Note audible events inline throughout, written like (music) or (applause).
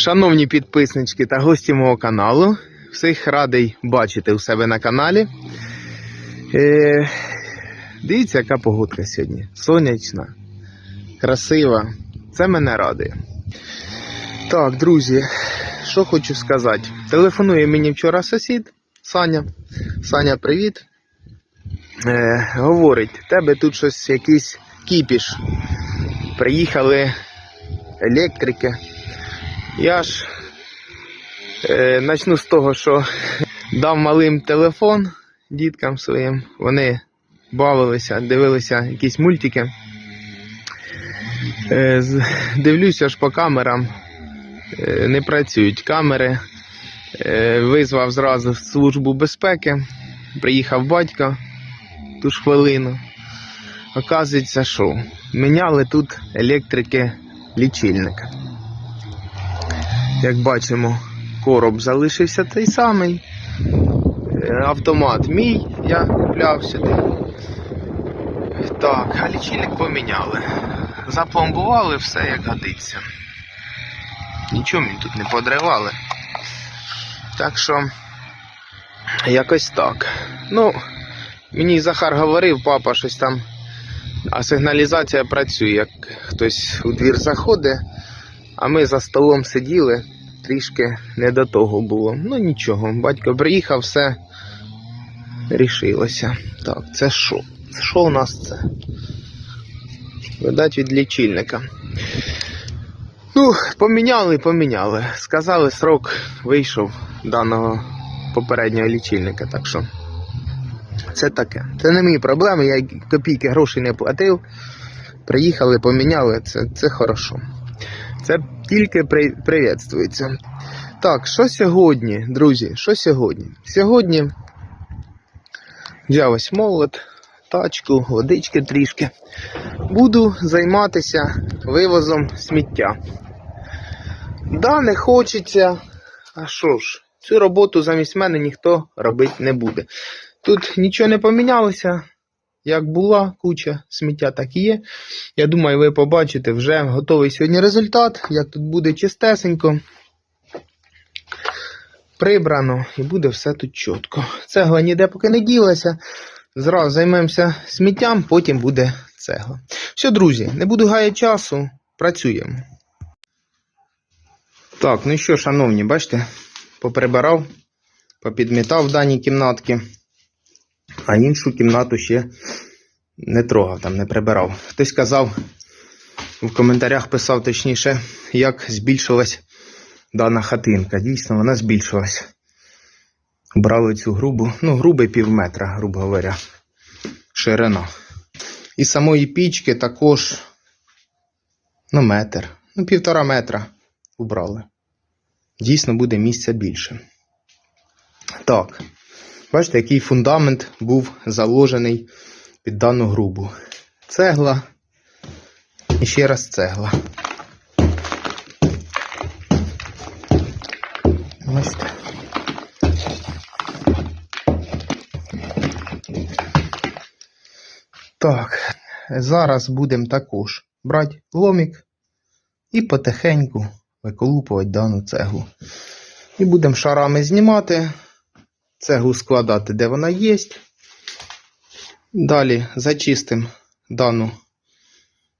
Шановні підписнички та гості мого каналу, всіх радий бачити у себе на каналі. Е, дивіться, яка погодка сьогодні. Сонячна, красива. Це мене радує. Так, друзі, що хочу сказати. Телефонує мені вчора сусід Саня. Саня, привіт. Е, говорить, тебе тут щось якийсь кіпіш. Приїхали електрики. Я ж е, почну з того, що дав малим телефон діткам своїм. Вони бавилися, дивилися якісь мультики. Е, з- дивлюся ж по камерам, е, не працюють камери. Е, визвав зразу службу безпеки. Приїхав батько ту ж хвилину. Оказується, що міняли тут електрики лічильника. Як бачимо, короб залишився той самий. Е, Автомат мій, я купляв сюди. Так, а лічильник поміняли. Запломбували все як годиться. Нічого мені тут не подривали. Так що, якось так. Ну, мені Захар говорив, папа щось там. А сигналізація працює, як хтось у двір заходить, а ми за столом сиділи, трішки не до того було. Ну нічого, батько приїхав, все рішилося. Так, це що? Що у нас це? Видать від лічильника. Ну, поміняли, поміняли. Сказали, срок вийшов даного попереднього лічильника, так що. Це таке. Це не мої проблеми, я копійки грошей не платив. Приїхали, поміняли, це, це хорошо. Це тільки при, привітствується. Так, що сьогодні, друзі? Що сьогодні? Сьогодні взяв ось молот, тачку, водички трішки. Буду займатися вивозом сміття. Да, не хочеться. А що ж, цю роботу замість мене ніхто робити не буде. Тут нічого не помінялося. Як була куча сміття, так і є. Я думаю, ви побачите вже готовий сьогодні результат, як тут буде чистесенько. Прибрано і буде все тут чітко. Цегла ніде поки не ділася. Зразу займемося сміттям, потім буде цегла. Все, друзі, не буду гаяти часу, працюємо. Так, ну що, шановні, бачите, поприбирав, попідмітав в даній кімнатки а іншу кімнату ще не трогав, там не прибирав. Хтось казав, в коментарях писав точніше, як збільшилась дана хатинка. Дійсно, вона збільшилась. Брали цю грубу, ну, грубий пів метра, грубо говоря, ширина. І самої пічки також, ну, метр, ну, півтора метра убрали. Дійсно буде місця більше. Так. Бачите, який фундамент був заложений під дану грубу. Цегла і ще раз цегла. Бачите. Так, зараз будемо також брати ломік і потихеньку виколупувати дану цеглу. І будемо шарами знімати цеглу складати, де вона є. Далі зачистимо дану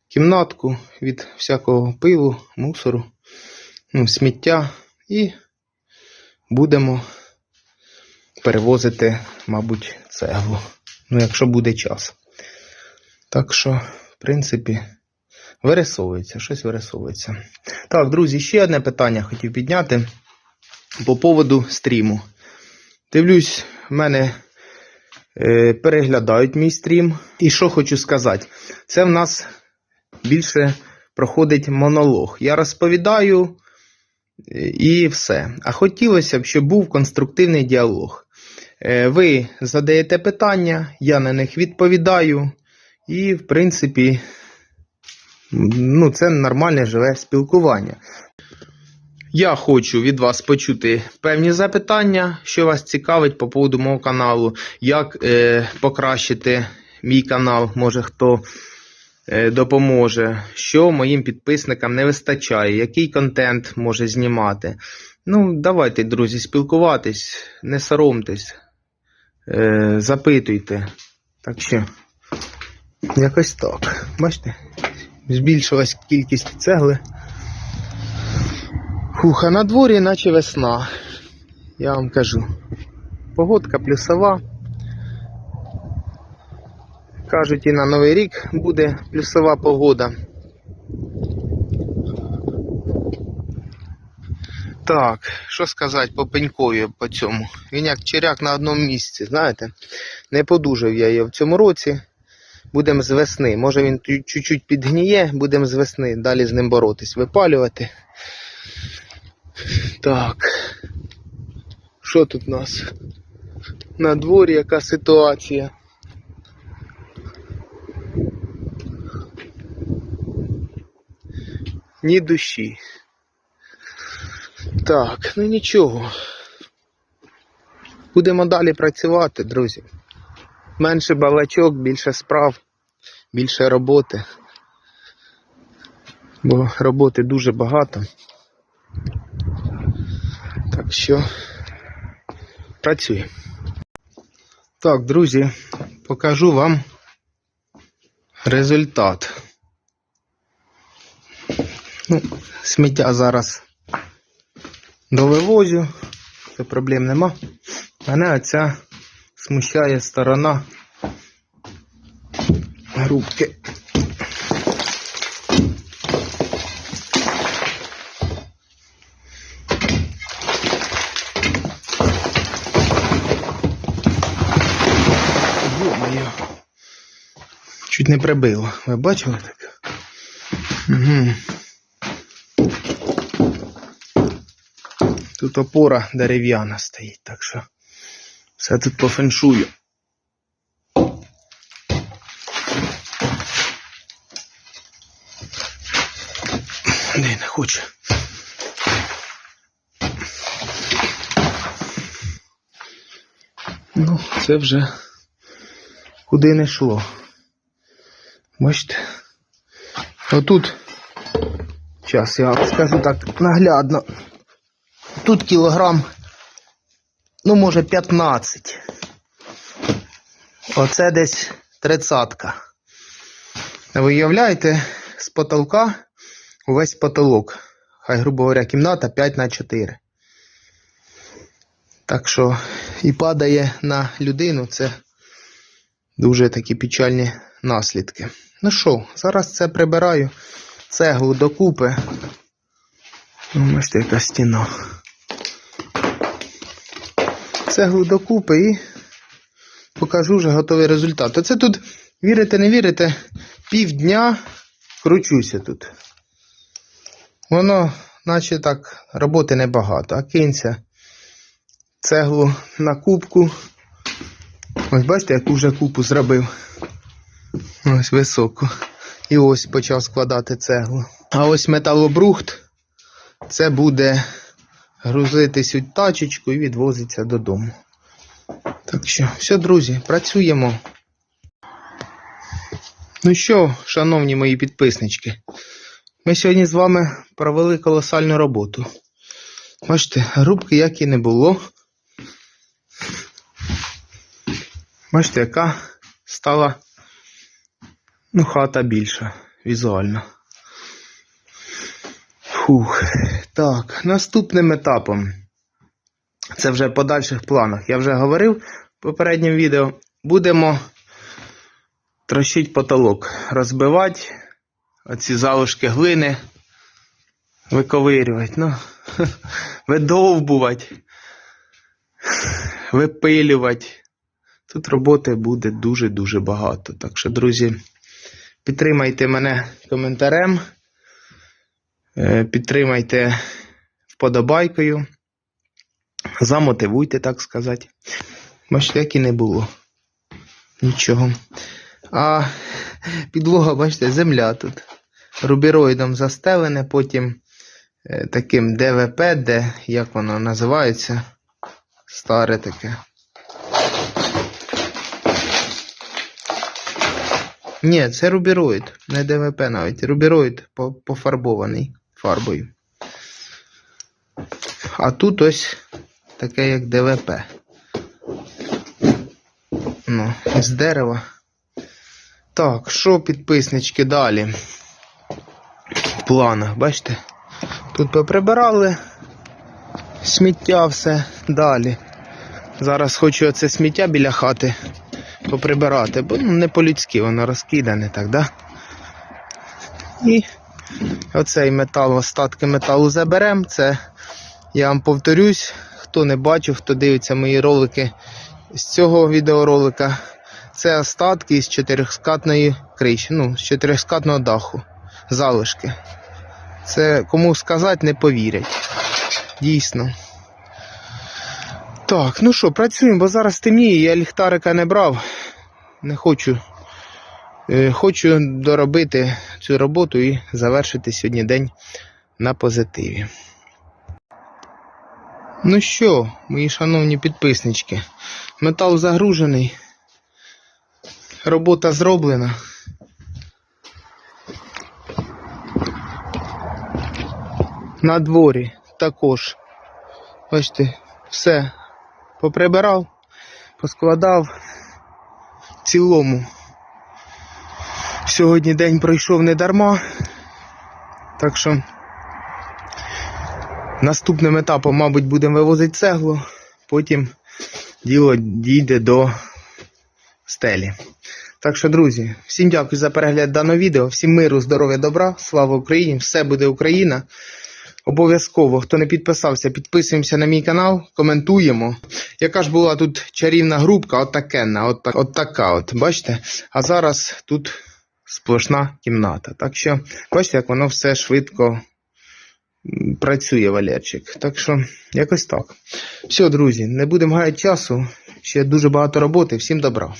кімнатку від всякого пилу, мусору, ну, сміття і будемо перевозити, мабуть, цеглу. Ну, якщо буде час. Так що, в принципі, вирисовується, щось вирисовується. Так, друзі, ще одне питання хотів підняти по поводу стріму. Дивлюсь, в мене е, переглядають мій стрім. І що хочу сказати, це в нас більше проходить монолог. Я розповідаю е, і все. А хотілося б, щоб був конструктивний діалог. Е, ви задаєте питання, я на них відповідаю. І, в принципі, ну, це нормальне живе спілкування. Я хочу від вас почути певні запитання, що вас цікавить по поводу мого каналу, як е, покращити мій канал, може хто е, допоможе, що моїм підписникам не вистачає, який контент може знімати. Ну, давайте, друзі, спілкуватись, не соромтесь, е, запитуйте. Так що, якось так. Бачите? Збільшилась кількість цегли. Фух, а на дворі наче весна. Я вам кажу. Погодка плюсова. Кажуть, і на Новий рік буде плюсова погода. Так, що сказати по пенькові по цьому? Він як черяк на одному місці, знаєте? Не подужав я його в цьому році. Будемо з весни. Може він чу- чуть-чуть підгніє, будемо з весни далі з ним боротись, випалювати. Так. Що тут у нас? На дворі яка ситуація? Ні душі. Так, ну нічого. Будемо далі працювати, друзі. Менше балачок, більше справ, більше роботи. Бо роботи дуже багато. Що працюємо. Так, друзі, покажу вам результат. Ну, сміття зараз довивозю, це проблем нема. Мене оця смущає сторона грубки. Не прибило. Ви бачили таке? Угу. Тут опора дерев'яна стоїть, так що все тут по феншую. Не, не хоче. Ну, це вже куди не йшло. Бачите? Отут, зараз я скажу так наглядно. Тут кілограм, ну, може, 15. Оце десь тридцатка. Ви уявляєте, з потолка увесь потолок. Хай, грубо говоря, кімната 5 на 4. Так що і падає на людину, це дуже такі печальні наслідки. Ну що, зараз це прибираю цеглу докупи. Ну, Бачите, яка стіна. Цеглу докупи і покажу вже готовий результат. Оце тут, вірите, не вірите, півдня кручуся тут. Воно, наче так, роботи небагато, а кинься цеглу на кубку. Ось бачите, яку вже купу зробив. Ось високу. І ось почав складати цеглу. А ось металобрухт. Це буде грузитись у тачечку і відвозиться додому. Так що, все, друзі, працюємо. Ну що, шановні мої підписнички, ми сьогодні з вами провели колосальну роботу. Бачите, грубки як і не було. Бачите, яка стала ну, хата більша візуально. Фух. Так, наступним етапом. Це вже в подальших планах. Я вже говорив в попередньому відео. Будемо трощити потолок, розбивати оці залишки глини, виковирювати, ну, (laughs) видовбувати, випилювати. Тут роботи буде дуже-дуже багато. Так що, друзі, підтримайте мене коментарем. Е, Підтримайте вподобайкою. Замотивуйте, так сказати. Бачите, як і не було. Нічого. А підлога, бачите, земля тут. Рубіроїдом застелене, потім е, таким ДВП, де, як воно називається, старе таке. Ні, це рубіроїд, не ДВП навіть. Рубіроїд пофарбований фарбою. А тут ось таке як ДВП. Ну, з дерева. Так, що підписнички далі? В планах, бачите? Тут поприбирали сміття все далі. Зараз хочу оце сміття біля хати поприбирати, бо ну, не по-людськи воно розкидане так, да? І оцей метал, остатки металу заберемо. Це я вам повторюсь, хто не бачив, хто дивиться мої ролики з цього відеоролика. Це остатки з чотирьохскатної криші, ну, з чотирьохскатного даху. Залишки. Це кому сказати не повірять. Дійсно. Так, ну що, працюємо, бо зараз темніє, я ліхтарика не брав. Не хочу. Е, Хочу доробити цю роботу і завершити сьогодні день на позитиві. Ну що, мої шановні підписнички, метал загружений. Робота зроблена. На дворі також. Бачите, все поприбирав, поскладав. В цілому. Сьогодні день пройшов не дарма. Так що наступним етапом, мабуть, будемо вивозити цеглу, потім діло дійде до стелі. Так що, друзі, всім дякую за перегляд даного відео. Всім миру, здоров'я, добра, слава Україні! Все буде Україна. Обов'язково, хто не підписався, підписуємося на мій канал, коментуємо. Яка ж була тут чарівна групка, от такенна, от, от така, от, бачите? А зараз тут сплошна кімната. Так що, бачите, як воно все швидко працює, Валерчик. Так що, якось так. Все, друзі, не будемо гаяти часу. Ще дуже багато роботи. Всім добра.